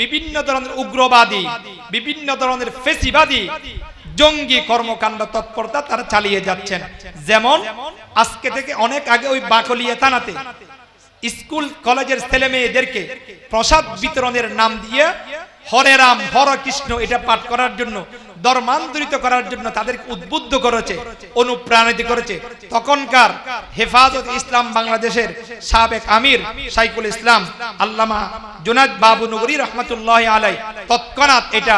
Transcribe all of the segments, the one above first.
বিভিন্ন ধরনের উগ্রবাদী, বিভিন্ন ধরনের ফেসিবাদী জঙ্গি কর্মকাণ্ড তৎপরতা তারা চালিয়ে যাচ্ছেন। যেমন আজকে থেকে অনেক আগে ওই বাকলিয়া থানাতে স্কুল, কলেজের ছেলে মেয়েদেরকে প্রসাদ বিতরণের নাম দিয়ে হরে রাম হর কৃষ্ণ এটা পাঠ করার জন্য ধর্মান্তরিত করার জন্য তাদেরকে উদ্বুদ্ধ করেছে, অনুপ্রাণিত করেছে। তখনকার হেফাজত ইসলাম বাংলাদেশের সাবেক আমির সাইকুল ইসলাম আল্লামা জুনাদ বাবু নগরী রহমতুল্লাহ আলাই তৎক্ষণাৎ এটা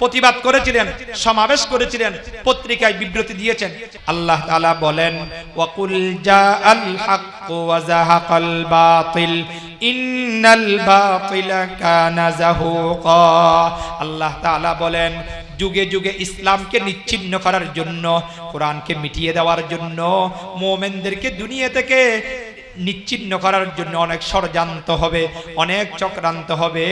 প্রতিবাদ করেছিলেন, সমাবেশ করেছিলেন, পত্রিকায় বিবৃতি দিয়েছেন। আল্লাহ তাআলা বলেন, ওয়াকুল জাআল হাক্ক ওয়া জাহাকাল বাতিল, ইন্নাল বাতিলা কানা যাহুকা। আল্লাহ তাআলা বলেন যুগে যুগে ইসলামকে নিচ্ছিন্ন করার জন্য কোরআনকে মিটিয়ে দেওয়ার জন্য মোমেনদেরকে দুনিয়া থেকে নিচ্ছিন্ন করার জন্য অনেক ষড়যন্ত্র হবে, অনেক চক্রান্ত হবে।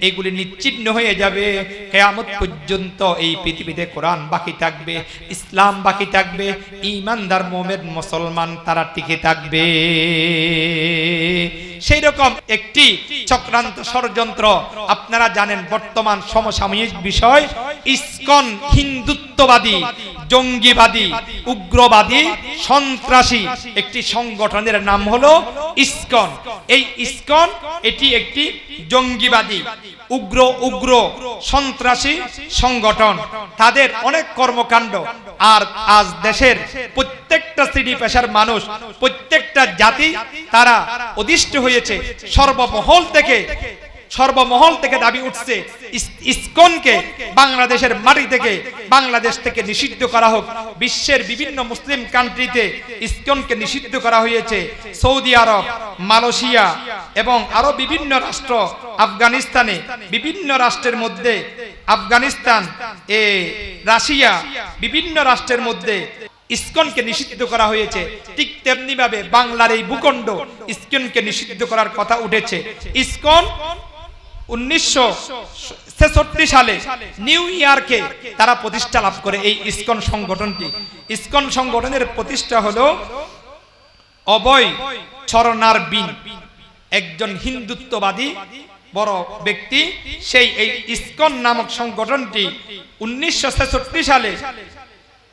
এগুলি নিচ্ছিন্ন হয়ে যাবে। কেয়ামত পর্যন্ত এই পৃথিবীতে কোরআন বাকি থাকবে, ইসলাম বাকি থাকবে ইমানদার মোমেন মুসলমান তারা টিকে থাকবে। সেই রকম একটি চক্রান্ত ষড়যন্ত্র, আপনারা জানেন বর্তমান সমসাময়িক বিষয়, ইসকন হিন্দুত্ববাদী জঙ্গিবাদী, উগ্রবাদী, সন্ত্রাসী একটি সংগঠনের নাম হলো ইস্কন। এই ইস্কন এটি একটি জঙ্গিবাদী, উগ্র উগ্র, সন্ত্রাসী সংগঠন। তাদের অনেক কর্মকাণ্ড। আর আজ দেশের প্রত্যেকটা শ্রেণি পেশার মানুষ, প্রত্যেকটা জাতি, তারা অধিষ্ঠ হয়েছে। সর্বমহল থেকে সর্বমহল থেকে দাবি উঠছে, ইস- ইসকনকে বাংলাদেশের মাটি থেকে, বাংলাদেশ থেকে নিষিদ্ধ করা হোক। বিশ্বের বিভিন্ন মুসলিম কান্ট্রিতে ইসকনকে নিষিদ্ধ করা হয়েছে। সৌদি আরব, মালয়েশিয়া এবং আরও বিভিন্ন রাষ্ট্র আফগানিস্তানে, বিভিন্ন রাষ্ট্রের মধ্যে আফগানিস্তান, এ, রাশিয়া, বিভিন্ন রাষ্ট্রের মধ্যে ইসকনকে নিষিদ্ধ করা হয়েছে। ঠিক তেমনি ভাবে বাংলার এই ভূখণ্ড ইসকনকে নিষিদ্ধ করার কথা উঠেছে। ইসকন উনিশশো ছেষট্টি সালে নিউ ইয়র্কে তারা প্রতিষ্ঠা লাভ করে এই ইসকন সংগঠনটি। ইসকন সংগঠনের প্রতিষ্ঠা হলো অবয় চরণার বিন। একজন হিন্দুত্ববাদী বড় ব্যক্তি, সেই এই ইসকন নামক সংগঠনটি উনিশশো ছেষট্টি সালে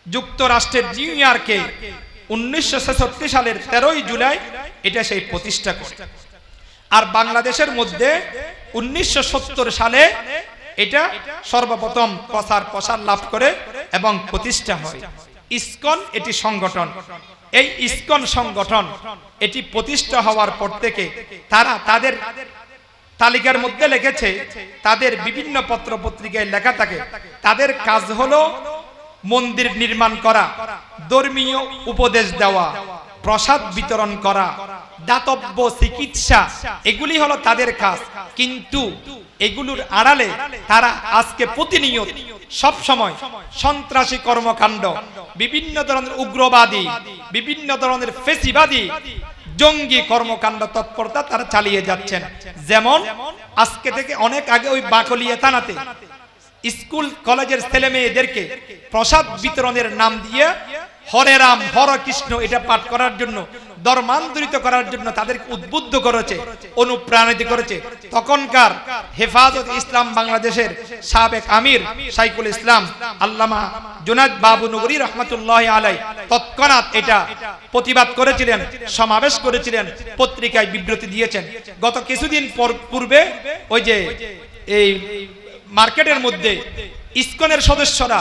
যুক্তরাষ্ট্রের নিউ ইয়র্কে, উনিশশো ছেষট্টি সালের তেরোই জুলাই এটা সেই প্রতিষ্ঠা করে। আর বাংলাদেশের মধ্যে উনিশশো সত্তর সালে এটা সর্বপ্রথম প্রসার প্রসার লাভ করে এবং প্রতিষ্ঠা হয়। ইসকন এটি সংগঠন। এই ইসকন সংগঠন এটি প্রতিষ্ঠা হওয়ার পর থেকে তারা তাদের তালিকার মধ্যে লিখেছে তাদের বিভিন্ন পত্র পত্রিকায় লেখা থাকে। তাদের কাজ হলো মন্দির নির্মাণ করা, ধর্মীয় উপদেশ দেওয়া, প্রসাদ বিতরণ করা দাতব্য চিকিৎসা, এগুলি হলো তাদের কাজ। কিন্তু এগুলোর আড়ালে তারা আজকে প্রতিনিয়ত সব সময় সন্ত্রাসী কর্মকাণ্ড, বিভিন্ন ধরনের উগ্রবাদী, বিভিন্ন ধরনের ফেসিবাদী, জঙ্গি কর্মকাণ্ড তৎপরতা তারা চালিয়ে যাচ্ছেন। যেমন আজকে থেকে অনেক আগে ওই বাকলিয়া থানাতে স্কুল, কলেজের ছেলে মেয়েদেরকে প্রসাদ বিতরণের নাম দিয়ে হরে রাম হর কৃষ্ণ এটা পাঠ করার জন্য ধর্মান্তরিত করার জন্য তাদেরকে উদ্বুদ্ধ করেছে, অনুপ্রাণিত করেছে। তখনকার হেফাজত ইসলাম বাংলাদেশের সাবেক আমির সাইকুল ইসলাম আল্লামা জুনাদ বাবু নগরী রহমতুল্লাহ আলাই তৎক্ষণাৎ এটা প্রতিবাদ করেছিলেন, সমাবেশ করেছিলেন, পত্রিকায় বিবৃতি দিয়েছেন। গত কিছুদিন পর- পূর্বে ওই যে এই মার্কেটের মধ্যে ইসকনের সদস্যরা,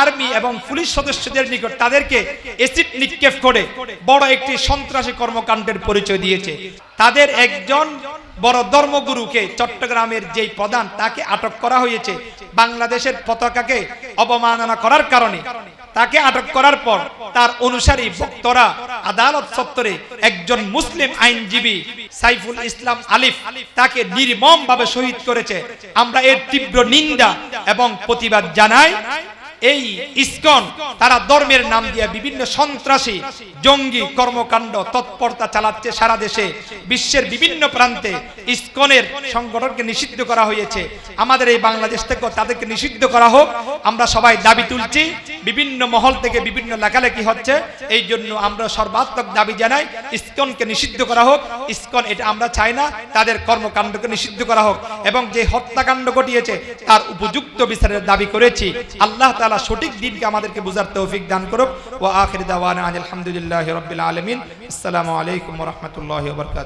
আর্মি এবং পুলিশ সদস্যদের নিকট তাদেরকে এসিড নিক্ষেপ করে বড় একটি সন্ত্রাসী কর্মকাণ্ডের পরিচয় দিয়েছে। তাদের একজন বড় ধর্মগুরুকে চট্টগ্রামের যেই প্রধান তাকে আটক করা হয়েছে, বাংলাদেশের পতাকাকে অবমাননা করার কারণে। তাকে আটক করার পর তার অনুসারী ভক্তরা আদালত চত্বরে একজন মুসলিম আইনজীবী সাইফুল ইসলাম আলিফ তাকে নির্মম ভাবে শহীদ করেছে। আমরা এর তীব্র নিন্দা এবং প্রতিবাদ জানাই। এই ইসকন তারা ধর্মের নাম দিয়ে বিভিন্ন সন্ত্রাসী, জঙ্গি কর্মকাণ্ড তৎপরতা চালাচ্ছে সারা দেশে। বিশ্বের বিভিন্ন প্রান্তে ইসকনের সংগঠনকে নিষিদ্ধ করা হয়েছে। আমাদের এই বাংলাদেশ থেকেও তাদেরকে নিষিদ্ধ করা হোক। আমরা সবাই দাবি তুলছি। বিভিন্ন মহল থেকে বিভিন্ন লেখালেখি হচ্ছে। এই জন্য আমরা সর্বাত্মক দাবি জানাই, ইস্কনকে নিষিদ্ধ করা হোক। ইস্কন এটা আমরা চাই না, তাদের কর্মকাণ্ডকে নিষিদ্ধ করা হোক। এবং যে হত্যাকাণ্ড ঘটিয়েছে, তার উপযুক্ত বিচারের দাবি করেছি। আল্লাহ তাআলা সঠিক দিনকে আমাদেরকে বুঝার তৌফিক দান করুক। ও আখির দাওয়ান আলহামদুলিল্লাহ রবিল আলমিন। আসসালামু আলাইকুম রহমতুল্লাহ বারাকাতুহু।